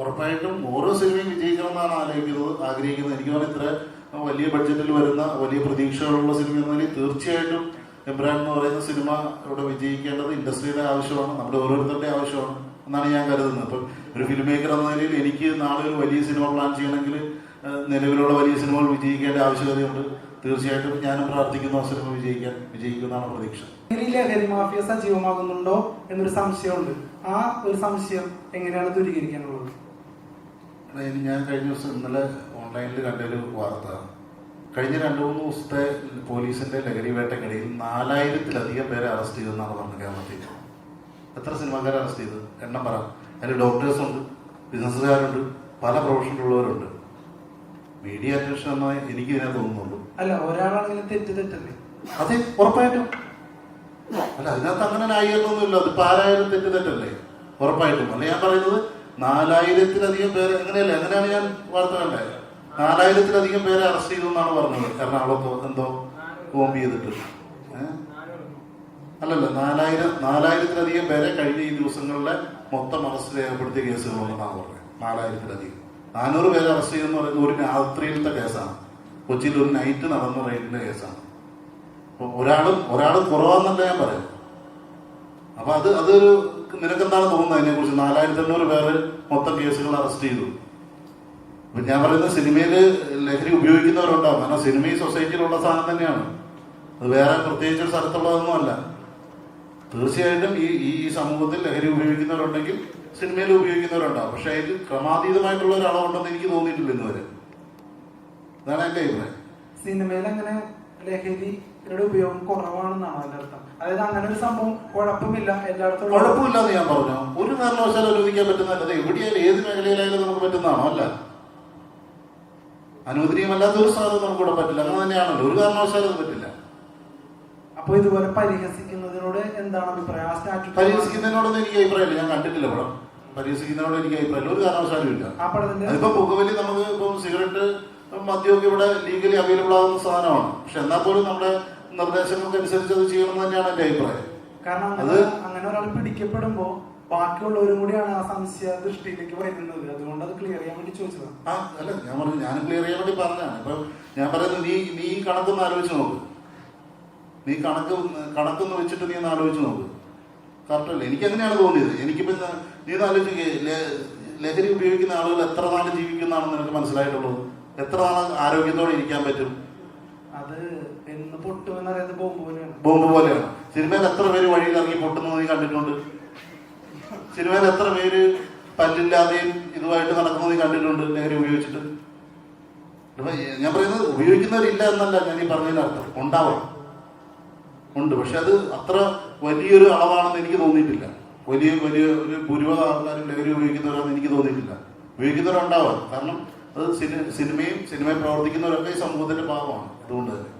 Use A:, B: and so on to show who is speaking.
A: ഉറപ്പായിട്ടും ഓരോ സിനിമയും വിജയിക്കണമെന്നാണ് ആലോചിക്കുന്നത് ആഗ്രഹിക്കുന്നത്. എനിക്ക് തോന്നുന്നു ഇത്ര വലിയ ബഡ്ജറ്റിൽ വരുന്ന വലിയ പ്രതീക്ഷകളുള്ള സിനിമ എന്നതിൽ തീർച്ചയായിട്ടും എംബ്രാൻ എന്ന് പറയുന്ന സിനിമ ഇവിടെ വിജയിക്കേണ്ടത് ഇൻഡസ്ട്രിയുടെ ആവശ്യമാണ് നമ്മുടെ ഓരോരുത്തരുടെ ആവശ്യമാണ് എന്നാണ് ഞാൻ കരുതുന്നത്. അപ്പം ഒരു ഫിലിം മേക്കർ എന്ന നിലയിൽ എനിക്ക് നാളെ ഒരു വലിയ സിനിമ പ്ലാൻ ചെയ്യണമെങ്കിൽ നിലവിലുള്ള വലിയ സിനിമകൾ വിജയിക്കേണ്ട ആവശ്യകതയുണ്ട്. തീർച്ചയായിട്ടും ഞാനും പ്രാർത്ഥിക്കുന്നു ആ സിനിമ വിജയിക്കാൻ വിജയിക്കുന്നതാണ് പ്രതീക്ഷ.
B: സജീവമാകുന്നുണ്ടോ എന്നൊരു സംശയമുണ്ട്. ആ ഒരു സംശയം എങ്ങനെയാണ് ദൂരീകരിക്കാനുള്ളത്?
A: ഞാൻ കഴിഞ്ഞ ദിവസം ഇന്നലെ ഓൺലൈനിൽ കണ്ടൊരു വാർത്ത. കഴിഞ്ഞ രണ്ട് മൂന്ന് ദിവസത്തെ പോലീസിന്റെ ലഹരി വേട്ടക്കിടയിൽ നാലായിരത്തിലധികം പേരെ അറസ്റ്റ് ചെയ്തു എന്നാണ് പറഞ്ഞത് കേരളത്തിൽ. എത്ര സിനിമാക്കാരെ അറസ്റ്റ് ചെയ്ത്? എണ്ണം പറ. അതിൽ ഡോക്ടേഴ്സുണ്ട് ബിസിനസ്സുകാരുണ്ട് പല പ്രൊഫഷനിലുള്ളവരുണ്ട് മീഡിയ അന്വേഷണം എന്നാ എനിക്ക് ഇതിനെ തോന്നുന്നുള്ളൂ.
B: അല്ല ഒരാളാണെങ്കിലും തെറ്റ് തെറ്റല്ലേ?
A: അതെ ഉറപ്പായിട്ടും. അല്ല അതിനകത്ത് അങ്ങനെ ന്യായീകരണമൊന്നുമില്ല. അതിപ്പോ ആരായാലും തെറ്റ് തെറ്റല്ലേ? ഉറപ്പായിട്ടും. അല്ല ഞാൻ പറയുന്നത് നാലായിരത്തിലധികം പേരെ എങ്ങനെയല്ലേ? അങ്ങനെയാണ് ഞാൻ വാർത്ത കണ്ടത് നാലായിരത്തിലധികം പേരെ അറസ്റ്റ് ചെയ്തു എന്നാണ് പറഞ്ഞത്. എറണാകുളത്ത് എന്തോ കോമ്പ് ചെയ്തിട്ട്? അല്ലല്ല നാലായിരം നാലായിരത്തിലധികം പേരെ കഴിഞ്ഞ ഈ ദിവസങ്ങളിലെ മൊത്തം അറസ്റ്റ് രേഖപ്പെടുത്തിയ കേസുകളുണ്ടെന്നാണ് പറഞ്ഞത്. നാലായിരത്തിലധികം. നാനൂറ് പേരെ അറസ്റ്റ് ചെയ്തെന്ന് പറയുന്നത് ഒരു രാത്രിയിലത്തെ കേസാണ്. കൊച്ചിയിൽ ഒരു നൈറ്റ് നടന്ന റെയ്ഡിന്റെ കേസാണ്. അപ്പൊ ഒരാളും ഒരാൾ കുറവാന്നല്ല ഞാൻ പറയാം അപ്പൊ അത് അതൊരു നിനക്കെന്താണ് തോന്നുന്നത് അതിനെ കുറിച്ച് നാലായിരത്തി എണ്ണൂറ് പേര് മൊത്തം കേസുകൾ അറസ്റ്റ് ചെയ്തു. ഞാൻ പറയുന്നത് സിനിമയിൽ ലഹരി ഉപയോഗിക്കുന്നവരുണ്ടാവും. കാരണം സിനിമ ഈ സൊസൈറ്റിയിലുള്ള സാധനം തന്നെയാണ്. അത് വേറെ പ്രത്യേകിച്ച് ഒരു സ്ഥലത്തുള്ളതൊന്നും അല്ല തീർച്ചയായിട്ടും ഈ ഈ സമൂഹത്തിൽ ലഹരി ഉപയോഗിക്കുന്നവരുണ്ടെങ്കിൽ സിനിമയിൽ ഉപയോഗിക്കുന്നവരുണ്ടാവും. പക്ഷെ അതിൽ ക്രമാതീതമായിട്ടുള്ള ഒരു അളവുണ്ടെന്ന് എനിക്ക് തോന്നിയിട്ടില്ല ഇന്നുവരെ അതാണ് എന്റെ അഭിപ്രായം.
B: സിനിമയിൽ അങ്ങനെ ലഹരിയുടെ ഉപയോഗം കുറവാണെന്നാണ് അതിന്റെ അർത്ഥം. അതായത് അങ്ങനെ ഒരു സംഭവം കുഴപ്പമില്ല എല്ലായിടത്തും
A: കുഴപ്പമില്ലെന്ന് ഞാൻ പറഞ്ഞു? ഒരു കാരണവശാലും അനുവദിക്കാൻ പറ്റുന്നതല്ല എവിടെയായാലും ഏത് മേഖലയിലായാലും നമുക്ക് പറ്റുന്നതാണോ? അല്ല. അനുവദനീയമല്ലാത്ത ഒരു സാധനം നമുക്ക് ഇവിടെ പറ്റില്ല. അങ്ങനെ തന്നെയാണല്ലോ. ഒരു കാരണവശാലും അത് പറ്റില്ല.
B: അപ്പൊ ഇതുപോലെ പരിഹസിക്കുന്നതിനോട് എന്താണ് അഭിപ്രായം? ആ
A: പരിഹസിക്കുന്നതിനോടൊന്നും എനിക്ക് അഭിപ്രായമില്ല. ഞാൻ കണ്ടിട്ടില്ല പടം. പരിഹസിക്കുന്നതിനോട് എനിക്ക് അഭിപ്രായമില്ല. ഒരു കാരണവശാലും ഇല്ല. അതിപ്പോ പുകവലി നമുക്ക് ഇപ്പം സിഗരറ്റ് മദ്യമൊക്കെ ഇവിടെ ലീഗലി അവൈലബിൾ ആകുന്ന സാധനമാണ്. പക്ഷെ എന്നാൽ പോലും നമ്മുടെ നിർദ്ദേശങ്ങൾക്ക് അനുസരിച്ച് അത് ചെയ്യണം തന്നെയാണ് എന്റെ അഭിപ്രായം.
B: കാരണം
A: അത്
B: അങ്ങനെ ഒരാൾ പിടിക്കപ്പെടുമ്പോ ബാക്കിയുള്ളവരും കൂടിയാണ് ആ സംശയ ദൃഷ്ടിയിലേക്ക് വരുന്നത്. അതുകൊണ്ട് അത് ക്ലിയർ ചെയ്യാൻ വേണ്ടി ചോദിച്ചതാണ്.
A: ആ അല്ല ഞാൻ പറഞ്ഞു ഞാൻ ക്ലിയർ ചെയ്യാൻ വേണ്ടി പറഞ്ഞാണ് ഇപ്പൊ ഞാൻ പറയുന്നത് നീ നീ ഈ കണക്കൊന്ന് ആലോചിച്ച് നോക്ക്. നീ കണക്ക് കണക്കൊന്ന് വെച്ചിട്ട് നീ ഒന്ന് ആലോചിച്ച് നോക്ക്. കറക്റ്റ് അല്ലേ? എനിക്ക് അങ്ങനെയാണ് തോന്നിയത്. എനിക്കിപ്പോ നീ ഒന്ന് ആലോചിച്ച് ലഹരി ഉപയോഗിക്കുന്ന ആളുകൾ എത്ര നാൾ ജീവിക്കുന്നതാണെന്ന് നിനക്ക് മനസ്സിലായിട്ടുള്ളത്? എത്ര നാൾ ആരോഗ്യത്തോടെ ഇരിക്കാൻ പറ്റും?
B: അത് എന്ന് പൊട്ടുമെന്നറിയാതെ ബോംബ് പോലെയാണ്.
A: ബോംബ് പോലെയാണ്. സിനിമയിൽ എത്ര പേര് വഴിയിൽ ഇറങ്ങി പൊട്ടുന്നത് നീ കണ്ടിട്ടുണ്ട്? സിനിമയിൽ എത്ര പേര് പല്ലില്ലാതെയും ഇതുമായിട്ട് നടക്കുന്നത് നീ കണ്ടിട്ടുണ്ട് ലഹരി ഉപയോഗിച്ചിട്ട്? ഞാൻ പറയുന്നത് ഉപയോഗിക്കുന്നവരില്ല എന്നല്ല ഞാൻ ഈ പറഞ്ഞതിന് അർത്ഥം. ഉണ്ടാവാം ഉണ്ട്. പക്ഷെ അത് അത്ര വലിയൊരു അളവാണെന്ന് എനിക്ക് തോന്നിയിട്ടില്ല. വലിയ വലിയ ഒരു ഭൂരിഭാഗം ആൾക്കാരും ലഹരി ഉപയോഗിക്കുന്നവരാണെന്ന് എനിക്ക് തോന്നിയിട്ടില്ല. ഉപയോഗിക്കുന്നവരുണ്ടാവാം. കാരണം അത് സിനി സിനിമയും സിനിമയിൽ പ്രവർത്തിക്കുന്നവരൊക്കെ ഈ സമൂഹത്തിന്റെ ഭാഗമാണ്. അതുകൊണ്ട് തന്നെ.